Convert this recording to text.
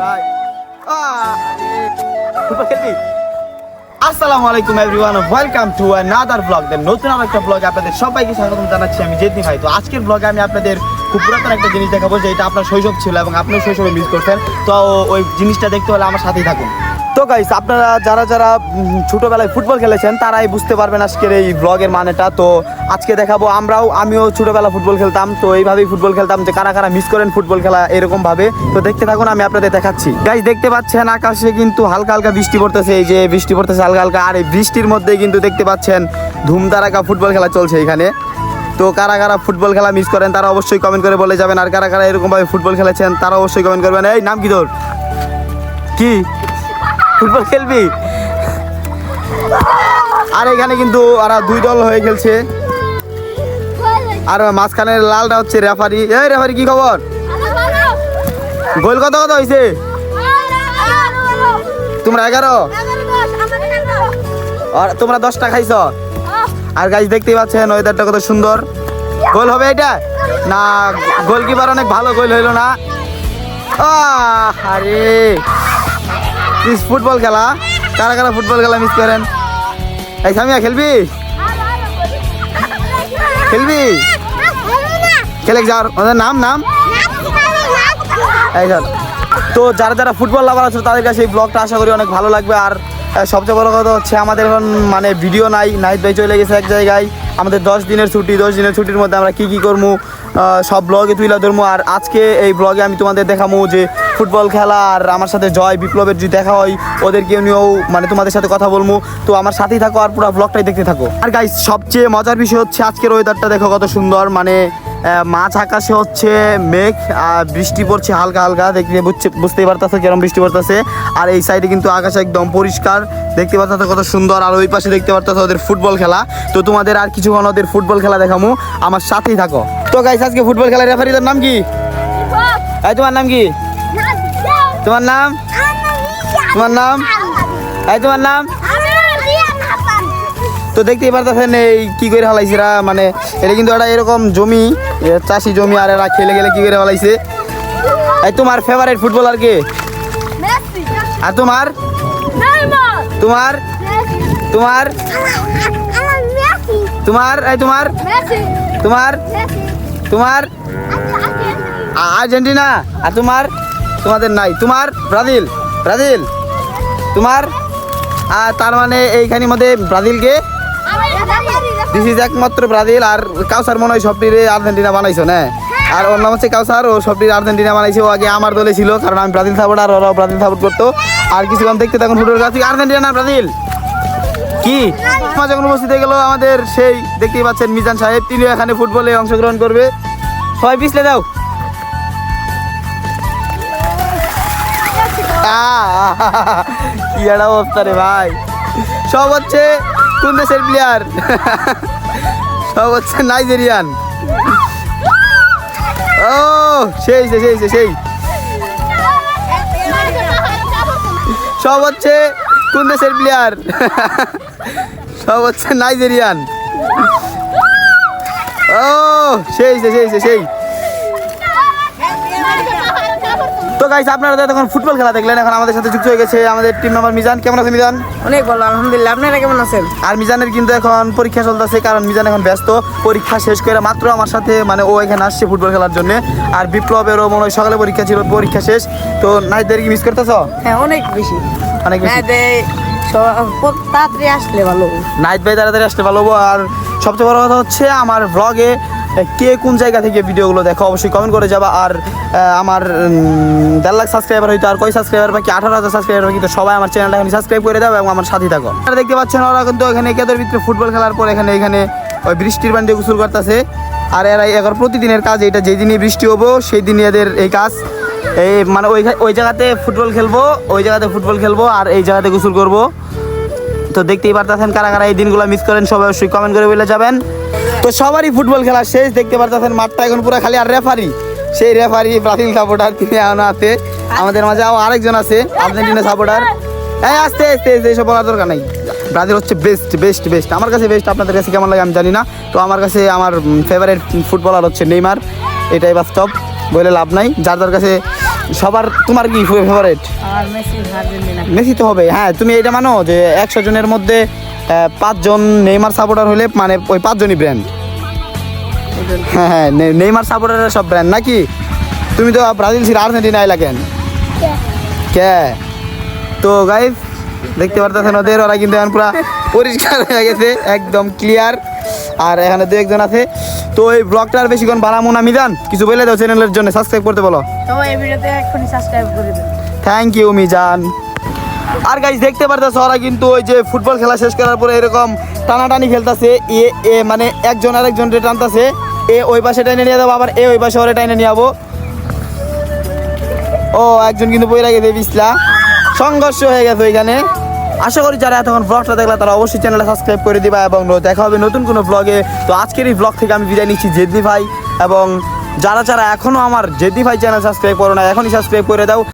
ভাই আসসালামু আলাইকুম everyone welcome to another blog then নতুন আর একটা ব্লগ আপনাদের সবাইকে স্বাগত জানাচ্ছি আমি জেদনি ভাই। তো আজকের ব্লগে আমি আপনাদের খুব পুরাতন একটা জিনিস দেখাবো, যেটা আপনার শৈশব ছিল এবং আপনিও শৈশবে মিস করছেন তো ওই জিনিসটা দেখতে হলে আমার সাথেই থাকুন। তো গাইস আপনারা যারা যারা ছোটবেলায় ফুটবল খেলেছেন, তারাই বুঝতে পারবেন আজকের এই ব্লগের মানেটা। তো আজকে দেখাবো আমরাও, আমিও ছোটবেলা ফুটবল খেলতাম। তো এইভাবেই ফুটবল খেলতাম যে কারা কারা মিস করেন ফুটবল খেলা এরকম ভাবে তো দেখতে থাকুন, আমি আপনাদের দেখাচ্ছি। গাইস দেখতে পাচ্ছেন আকাশে কিন্তু হালকা হালকা বৃষ্টি পড়তেছে। এই যে বৃষ্টি পড়তেছে হালকা হালকা। আর এই বৃষ্টির মধ্যে কিন্তু দেখতে পাচ্ছেন ধুমধারাকা ফুটবল খেলা চলছে এখানে। তো কারা কারা ফুটবল খেলা মিস করেন, তারা অবশ্যই কমেন্ট করে বলে যাবেন। আর কারা কারা এরকমভাবে ফুটবল খেলেছেন, তারা অবশ্যই কমেন্ট করবেন। এই, নাম কি তোর? কি? ফুটবল খেলবি? আর এখানে কিন্তু ওরা দুই দল হয়ে খেলছে। আর মাঝখানে লালটা হচ্ছে রেফারি এই রেফারি কি খবর? গোল কত কত হয়েছে তোমরা এগারো? আর তোমরা দশটা খাইছ? আর গাছ দেখতেই পাচ্ছেন ওয়েদারটা কত সুন্দর। গোল হবে এটা? না গোলকিপার অনেক ভালো গোল হইল না। আরে! মিস ফুটবল খেলা। কারা কারা ফুটবল খেলা মিস করেন? এই সামিয়া, খেলবি? খেলবি? খেলে যার, ওদের নাম নাম? এই স্যার তো যারা যারা ফুটবল লাভার আছে, তাদের কাছে এই ব্লগটা আশা করি অনেক ভালো লাগবে। আর সবচেয়ে বড় কথা হচ্ছে, আমাদের এখন মানে ভিডিও নাই। নাইট ভাই চলে গেছে এক জায়গায়। আমাদের দশ দিনের ছুটি, দশ দিনের ছুটির মধ্যে আমরা কী কী করব সব ব্লগে তুলে ধরবো আর আজকে এই ব্লগে আমি তোমাদের দেখাবো যে ফুটবল খেলা আর আমার সাথে জয়, বিপ্লবের যদি দেখা হয়, ওদেরকে নিয়েও মানে তোমাদের সাথে কথা বলব তো আমার সাথেই থাকো আর পুরো ব্লগটাই দেখতে থাকো। আর গাইস সবচেয়ে মজার বিষয় হচ্ছে আজকের ওয়েদারটা দেখো কত সুন্দর। মানে মাছ আকাশে হচ্ছে মেঘ আর বৃষ্টি পড়ছে হালকা হালকা। দেখতে বুঝছে- বুঝতেই পারতেছে কেরম বৃষ্টি পড়তেছে। আর এই সাইডে কিন্তু আকাশ একদম পরিষ্কার। দেখতে পারতেছে কত সুন্দর, আর ওই পাশে দেখতে পারতেছে ওদের ফুটবল খেলা। তো তোমাদের আর কিছুক্ষণ ওদের ফুটবল খেলা দেখামু, আমার সাথেই থাকো। তো গাইস আজকে ফুটবল খেলার রেফারিদের নাম কি? এই, তোমার নাম কি? তোমার নাম? তোমার নাম? এই, তোমার নাম? তো দেখতেই পারতেছেন এই কি করে হালাইছে মানে এটা কিন্তু একটা এরকম জমি চাষি জমি, আর এরা খেলে গেলে কি করে হালাইছে? এই, তোমার ফেভারিট ফুটবলার কে? আর তোমার? তোমার? তোমার? তোমার? এই তোমার? তোমার? তোমার? আর্জেন্টিনা। আর তোমার? তোমাদের নাই। তোমার? ব্রাজিল। ব্রাজিল। তোমার? আর তার মানে এইখানের মধ্যে ব্রাজিলকে? দিস ইজ একমাত্র ব্রাজিল আর কাউসার মনে হয় সবটিরে আর্জেন্টিনা বানাইছো না? আর ওর নাম হচ্ছে কাউসার, ও সবটির আর্জেন্টিনা বানাইছে ও আগে আমার দলে ছিল, কারণ আমি ব্রাজিল সাপোর্ট আর ওরাও ব্রাজিল সাপোর্ট করতো। আর কিছুক্ষণ দেখতে তখন ফুটবল কাছে আর্জেন্টিনা না ব্রাজিল? কি? যখন উপস্থিত হয়ে গেল, আমাদের সেই দেখতেই পাচ্ছেন মিজান সাহেব, তিনিও এখানে ফুটবলে অংশগ্রহণ করবে। সবাই পিছলে দাও কি একটা অবস্থা রে ভাই। সব হচ্ছে কোন দেশের প্লেয়ার সব হচ্ছে নাইজেরিয়ান। সেই সেই সেই সেই, সব হচ্ছে কোন দেশের প্লেয়ার সব হচ্ছে নাইজেরিয়ান। ও সেই সেই সেই সেই। গাইস আপনারা তো তখন ফুটবল খেলা দেখলেন এখন আমাদের সাথে যুক্ত হয়ে গেছে আমাদের টিম মেম্বার মিজান। কেমন আছে মিজান? অনেক ভালো আলহামদুলিল্লাহ। আপনারা কেমন আছেন? আর মিজানের কিন্তু এখন পরীক্ষা চলতেছে কারণ মিজান এখন ব্যস্ত। পরীক্ষা শেষ করে মাত্র আমার সাথে মানে ও এখানে আসছে ফুটবল খেলার জন্য। আর বিপ্লবেরও মনে হয় সকালে পরীক্ষা ছিল পরীক্ষা শেষ। তো নাইটদের কি মিস করতেছ? হ্যাঁ অনেক বেশি। অনেক বেশি? তাড়াতাড়ি আসলে ভালো। নাইট বাই তাড়াতাড়ি আসতে ভালো হব। আর সবচেয়ে বড় কথা হচ্ছে আমার ব্লগে কে কোন জায়গা থেকে ভিডিওগুলো দেখো, অবশ্যই কমেন্ট করে যাবা। আর আমার দেড় লাখ সাবস্ক্রাইবার হয়তো আর কয় সাবস্ক্রাইবার বাকি? আঠারো হাজার সাবস্ক্রাইবার বাকি। তো সবাই আমার চ্যানেলটা এখন সাবস্ক্রাইব করে দাও এবং আমার সাথেই থাকো। আর দেখতে পাচ্ছেন, ওরা কিন্তু এখানে কেদের ভিতরে ফুটবল খেলার পর এখানে এখানে ওই বৃষ্টির বান্ডে গোসল করতেছে। আর এরা এখন প্রতিদিনের কাজ, এটা যেই দিনই বৃষ্টি হব, সেই দিনই এদের এই কাজ। এই মানে ওই ওই জায়গাতে ফুটবল খেলব, ওই জায়গাতে ফুটবল খেলব আর এই জায়গাতে গোসল করব। তো দেখতেই পারতেছেন কারা কারা এই দিনগুলো মিস করেন, সবাই অবশ্যই কমেন্ট করে বলে যাবেন। তো সবারই ফুটবল খেলা শেষ দেখতে পারতেছেন মাঠটা এখন পুরো খালি। আর রেফারি সেই রেফারি ব্রাজিল সাপোর্টার তিনি এখনও আছে। আমাদের মাঝে আরও আরেকজন আছে আর্জেন্টিনা সাপোর্টার এই আস্তে আস্তে আস্তে এসব বলার দরকার নাই। ব্রাজিল হচ্ছে বেস্ট বেস্ট বেস্ট আমার কাছে বেস্ট আপনাদের কাছে কেমন লাগে আমি জানি না। তো আমার কাছে আমার ফেভারিট ফুটবলার হচ্ছে নেইমার। এটাই বাস্তব বলে লাভ নাই। যার যার কাছে সবার তোমার কি ফেভারিট আর মেসি মেসি তো হবে। হ্যাঁ তুমি এটা মানো যে একশো জনের মধ্যে পাঁচজন নেইমার সাপোর্টার হলে মানে ওই পাঁচজনই ব্র্যান্ড হ্যাঁ হ্যাঁ নেইমার সাপোর্টারের সব ব্র্যান্ড নাকি? তুমি তো ব্রাজিল ছিল আর্জেন্টিনায় লাগেন কে? তো গাইজ দেখতে পারতেছেন ওদের ওরা কিন্তু এখন পুরো পরিষ্কার হয়ে গেছে একদম ক্লিয়ার আর এখানে দু একজন আছে। তো এই ব্লগটা আর বেশিক্ষণ বাড়ামো না মিজান। কিছু বলে দাও চ্যানেলের জন্য সাবস্ক্রাইব করতে বলো। Thank you Mizan. R guys দেখতে পারতেছ, ওরা কিন্তু ওই যে ফুটবল খেলা শেষ করার পরে এরকম টানাটানি খেলতেছে। এ এ মানে একজন আরেকজন টানতেছে। এ, ওই পাশে টাইনে নিয়ে যাব, আবার এ, ওই পাশে ওরা টাইনে নিয়ে যাব। ও, একজন কিন্তু বইরা গেছে বিসলা সংঘর্ষ হয়ে গেছে ওইখানে। আশা করি যারা এতক্ষণ ব্লগটা দেখলা, তারা অবশ্যই চ্যানেলটা সাবস্ক্রাইব করে দিবা এবং দেখা হবে নতুন কোনো ব্লগে তো আজকের এই ব্লগ থেকে আমি বিদায় নিচ্ছি জেদি ভাই। এবং যারা যারা এখনও আমার জেদি ভাই চ্যানেল সাবস্ক্রাইব করো না এখনই সাবস্ক্রাইব করে দাও।